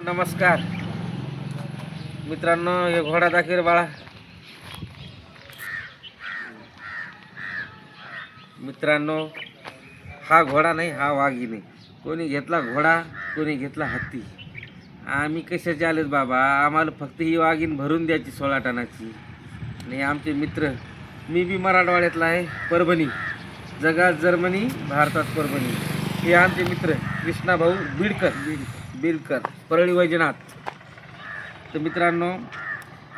नमस्कार. मित्रांनो हे घोडा दाखव बाळा. मित्रांनो हा घोडा नाही हा वाघिणी. कोणी घेतला घोडा कोणी घेतला हत्ती. आम्ही कशाचे आलेत बाबा? आम्हाला फक्त ही वाघीण भरून द्यायची सोळा टनाची आणि आमचे मित्र मी बी मराठवाड्यातला आहे परभणी. जगात जर्मनी भारतात परभणी. हे आमचे मित्र कृष्णा भाऊ बीडकर बीडकर. परळी वैजनाथ. तर मित्रांनो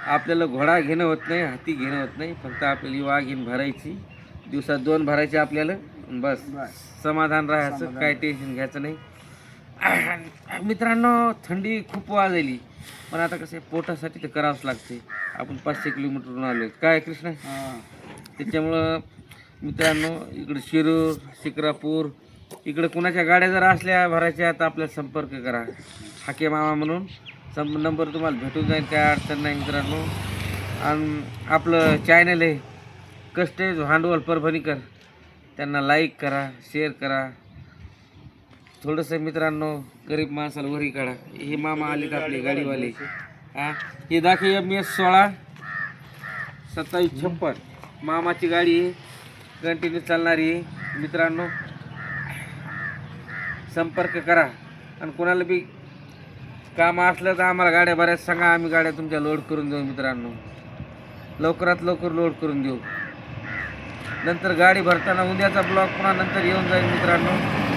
आपल्याला घोडा घेणं होत नाही हाती घेणं होत नाही फक्त आपल्याला वाघीण भरायची. दिवसात दोन भरायचे आपल्याला. बस समाधान राहायचं काय टेन्शन घ्यायचं नाही. मित्रांनो थंडी खूप वाजली पण आता कसं आहे, पोटासाठी तर करावंच लागते आपण पाचशे किलोमीटरवरून आलो काय कृष्ण? त्याच्यामुळं मित्रांनो इकडं शिरूर शिक्रापूर इकडं कुणाच्या गाड्या जर असल्या भरायच्या तर आपल्याला संपर्क करा. हाके मामा म्हणून. सं नंबर तुम्हाला भेटून जाईल काय अडचण नाही मित्रांनो. आणि आपलं चॅनल आहे कस्टेज भांडवल परभणीकर. त्यांना लाईक करा शेअर करा. थोडंसं मित्रांनो गरीब माणसाला वरी काढा. हे मामा आले का आपले गाडीवाले. हा? हे दाखव एम एस सोळा. सत्तावीस छप्पन. मामाची गाडी आहे. कंटिन्यू चालणारी आहे. मित्रांनो संपर्क करा. आणि कोणाला बी काम असलं तर आम्हाला गाड्या बऱ्याच सांगा. आम्ही गाड्या तुमच्या लोड करून देऊ मित्रांनो. लवकरात लवकर लोड करून देऊ. नंतर गाडी भरताना उद्याचा ब्लॉक पुन्हा नंतर येऊन जाईल मित्रांनो.